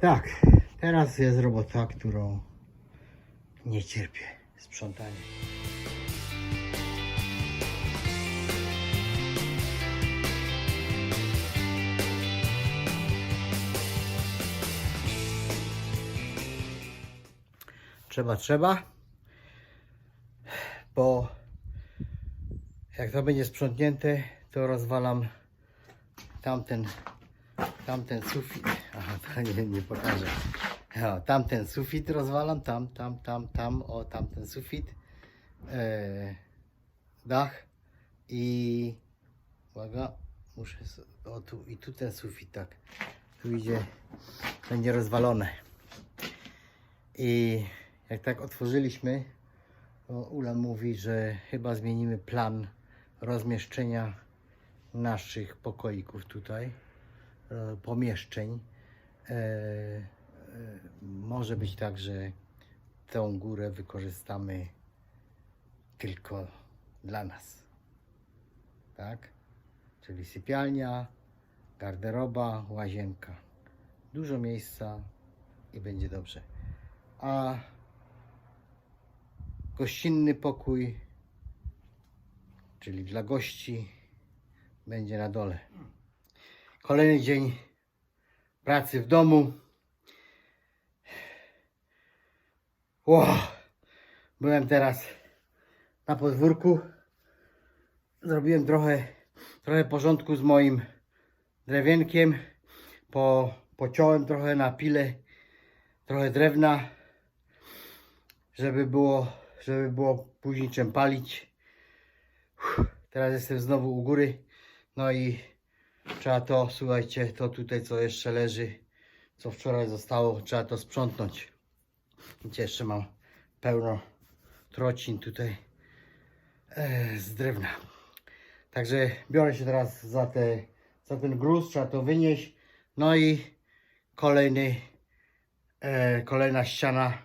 Tak, teraz jest robota, którą nie cierpię. Sprzątanie. Trzeba, trzeba, bo jak to będzie sprzątnięte, to rozwalam tamten, tamten sufit. Aha, nie, nie pokażę. O, tamten sufit rozwalam, tam, tam, tam, tam, o, tamten sufit, e, dach i uwaga, muszę, o tu i tu ten sufit, tak, tu idzie, będzie rozwalone. I jak tak otworzyliśmy, to Ula mówi, że chyba zmienimy plan rozmieszczenia naszych pokoików tutaj, pomieszczeń. E, e, może być tak, że tą górę wykorzystamy tylko dla nas. Tak? Czyli sypialnia, garderoba, łazienka. Dużo miejsca i będzie dobrze. A gościnny pokój, czyli dla gości, będzie na dole. Kolejny dzień pracy w domu. Ło, byłem teraz na podwórku. Zrobiłem trochę, trochę porządku z moim drewienkiem. Po, pociąłem trochę na pile, trochę drewna, żeby było, żeby było później czym palić. Uff, Teraz jestem znowu u góry. No i trzeba to, słuchajcie, to tutaj co jeszcze leży, co wczoraj zostało, trzeba to sprzątnąć. Widzicie, jeszcze mam pełno trocin tutaj e, z drewna. Także biorę się teraz za, te, za ten gruz, trzeba to wynieść. No i kolejny, e, kolejna ściana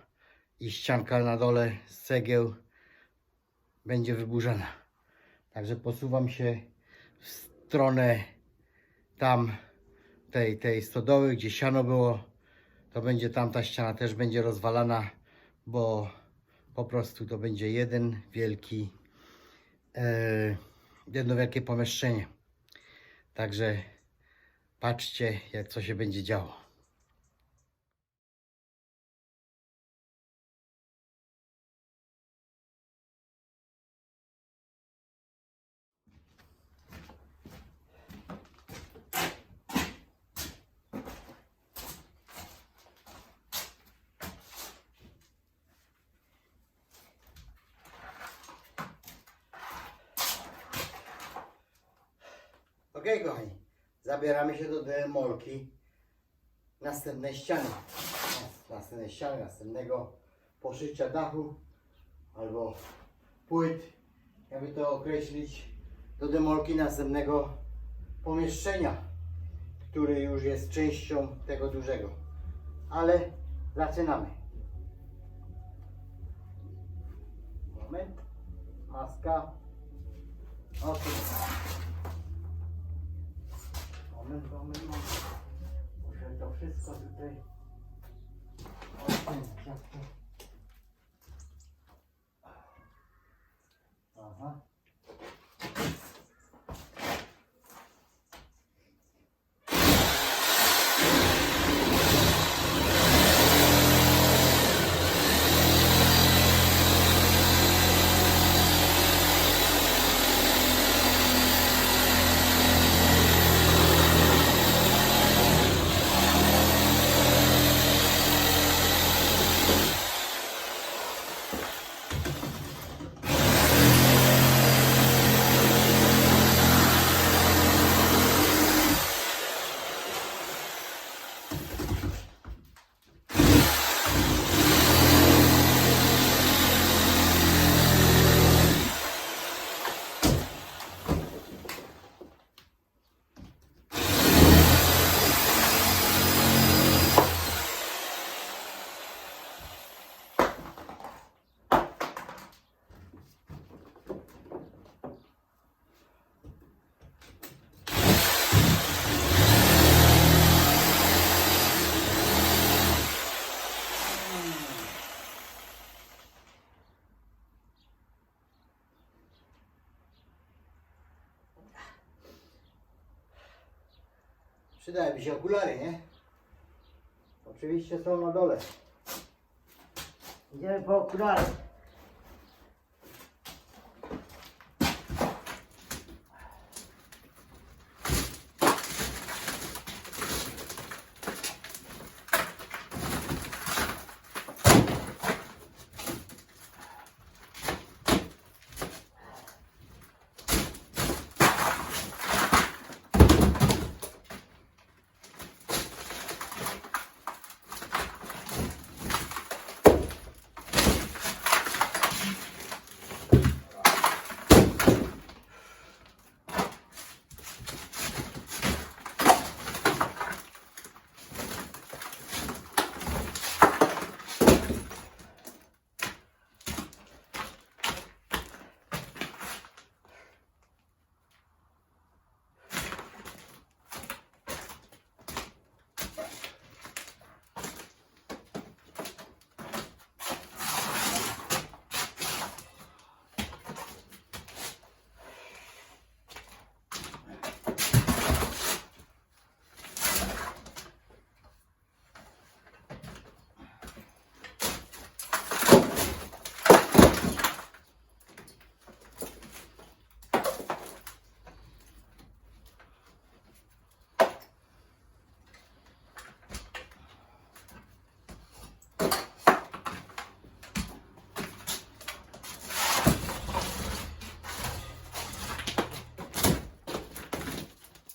i ścianka na dole z cegieł będzie wyburzana. Także posuwam się w stronę tam tej, tej stodoły, gdzie siano było. To będzie tamta ściana też będzie rozwalana, bo po prostu to będzie jeden wielki, e, jedno wielkie pomieszczenie. Także patrzcie, jak co się będzie działo. Ok, kochani, zabieramy się do demolki następnej ściany. Następnej ściany, następnego poszycia dachu albo płyt, jakby to określić, do demolki następnego pomieszczenia, który już jest częścią tego dużego. Ale zaczynamy. Moment. Maska. Ok. Moment, moment, moment. Muszę to wszystko tutaj Aha. Przydałyby się okulary, nie? Oczywiście są na dole. Idziemy po okulary.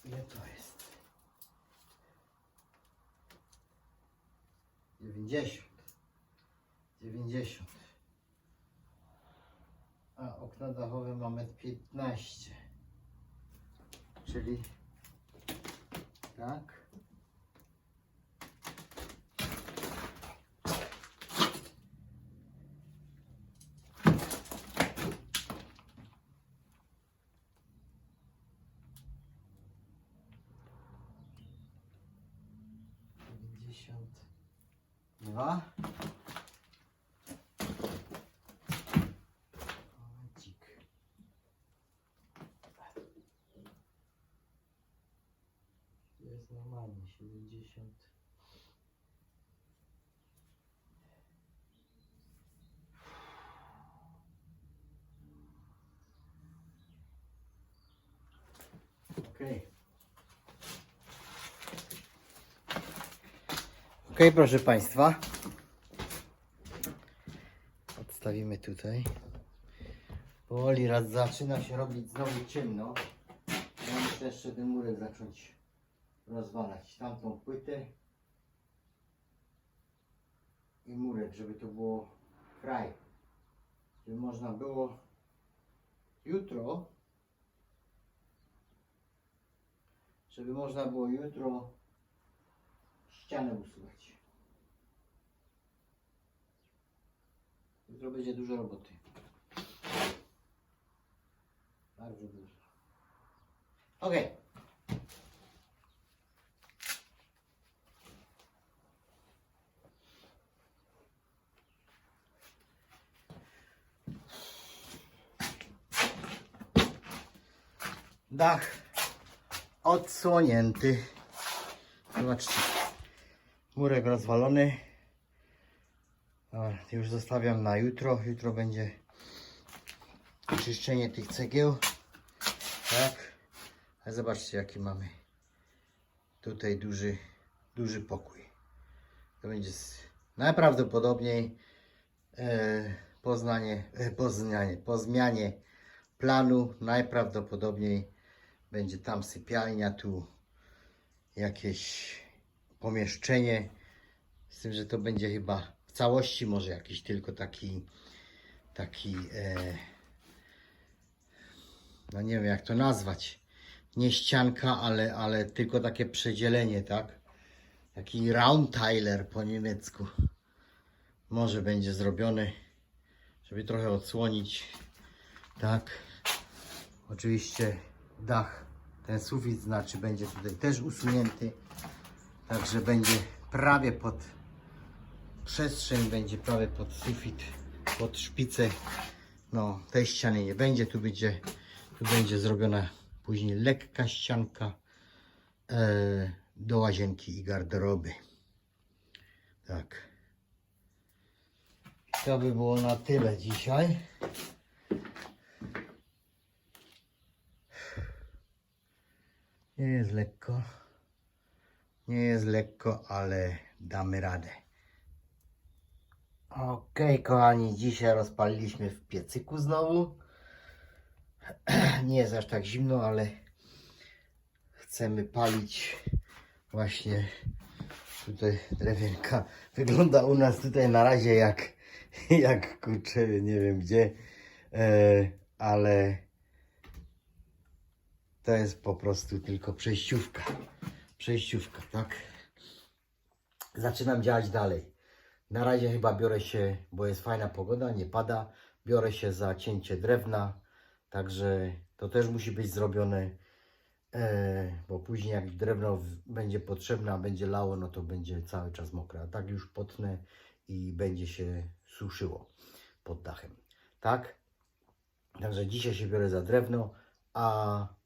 Ile to jest? 90. 90. A okna dachowe mamy 15. Czyli tak. Dwa. Momencik. To jest normalnie siedemdziesiąt. Okej. Ok, proszę Państwa. Odstawimy tutaj. Powoli raz zaczyna się robić znowu ciemno. Ja muszę jeszcze ten murek zacząć rozwalać. Tamtą płytę i murek, żeby to było kraj. Żeby można było jutro, żeby można było jutro ścianę usuwać. Jutro będzie dużo roboty. Bardzo dużo. Ok. Dach odsłonięty. Zobaczcie. Murek rozwalony. Już zostawiam na jutro. Jutro będzie czyszczenie tych cegieł. Tak. A zobaczcie jaki mamy tutaj duży, duży pokój. To będzie najprawdopodobniej e, poznanie, e, poznanie, po zmianie planu najprawdopodobniej będzie tam sypialnia, tu jakieś pomieszczenie. Z tym, że to będzie chyba w całości może jakiś tylko taki taki e, no nie wiem jak to nazwać. Nie ścianka, ale, ale tylko takie przedzielenie, tak? Taki roundteiler po niemiecku. Może będzie zrobiony, żeby trochę odsłonić. Tak. Oczywiście dach, ten sufit znaczy będzie tutaj też usunięty. Także będzie prawie pod przestrzeń, będzie prawie pod sufit, pod szpicę. No, tej ściany nie będzie, tu będzie, tu będzie zrobiona później lekka ścianka. E, do łazienki i garderoby. Tak. To by było na tyle dzisiaj. Nie jest lekko. Nie jest lekko, ale damy radę. Okej, kochani, dzisiaj rozpaliliśmy w piecyku znowu. Nie jest aż tak zimno, ale chcemy palić właśnie tutaj drewienka. Wygląda u nas tutaj na razie jak, jak kurczę, nie wiem gdzie, e, ale to jest po prostu tylko przejściówka. Przejściówka, tak? Zaczynam działać dalej. Na razie chyba biorę się, bo jest fajna pogoda, nie pada, biorę się za cięcie drewna, także to też musi być zrobione, e, bo później jak drewno będzie potrzebne, a będzie lało, no to będzie cały czas mokre, a tak już potnę i będzie się suszyło pod dachem, tak? Także dzisiaj się biorę za drewno, a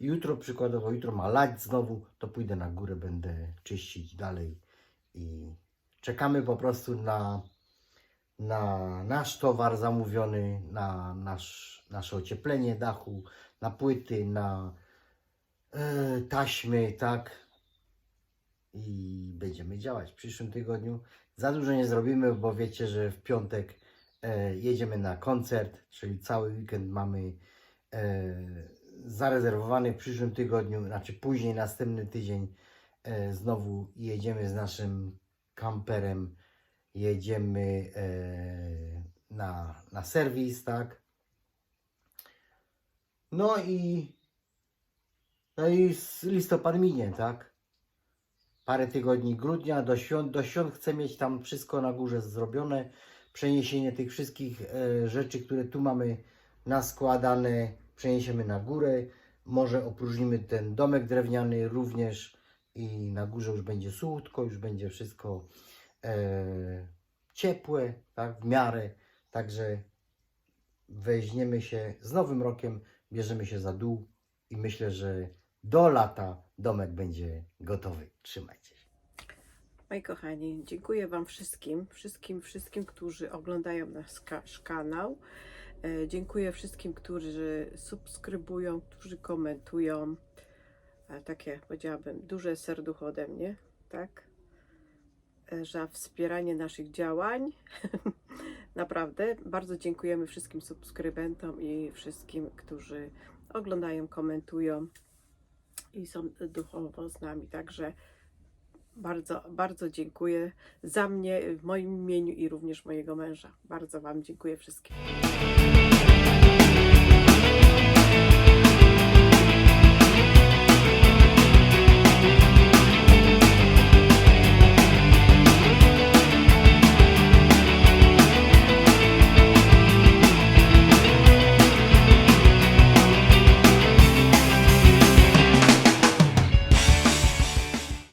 jutro przykładowo, jutro ma lać znowu, to pójdę na górę, będę czyścić dalej i czekamy po prostu na, na nasz towar zamówiony, na nasz, nasze ocieplenie dachu, na płyty, na e, taśmy, tak. I będziemy działać w przyszłym tygodniu. Za dużo nie zrobimy, bo wiecie, że w piątek e, jedziemy na koncert, czyli cały weekend mamy e, zarezerwowany w przyszłym tygodniu, znaczy później następny tydzień e, znowu jedziemy z naszym kamperem, jedziemy e, na, na serwis, tak. No i no i listopad minie, tak. Parę tygodni grudnia do świąt, do świąt chcę mieć tam wszystko na górze zrobione. Przeniesienie tych wszystkich e, rzeczy, które tu mamy naskładane, przeniesiemy na górę. Może opróżnimy ten domek drewniany również i na górze już będzie suchutko, już będzie wszystko e, ciepłe, tak, w miarę. Także weźmiemy się z nowym rokiem, bierzemy się za dół i myślę, że do lata domek będzie gotowy. Trzymajcie się. Moi kochani, dziękuję Wam wszystkim, wszystkim, wszystkim, którzy oglądają nasz ka- kanał. E, dziękuję wszystkim, którzy subskrybują, którzy komentują. E, takie, powiedziałabym, duże serducho ode mnie, tak? E, za wspieranie naszych działań. Naprawdę, bardzo dziękujemy wszystkim subskrybentom i wszystkim, którzy oglądają, komentują i są duchowo z nami. Także bardzo, bardzo dziękuję za mnie, w moim imieniu i również mojego męża. Bardzo Wam dziękuję wszystkim.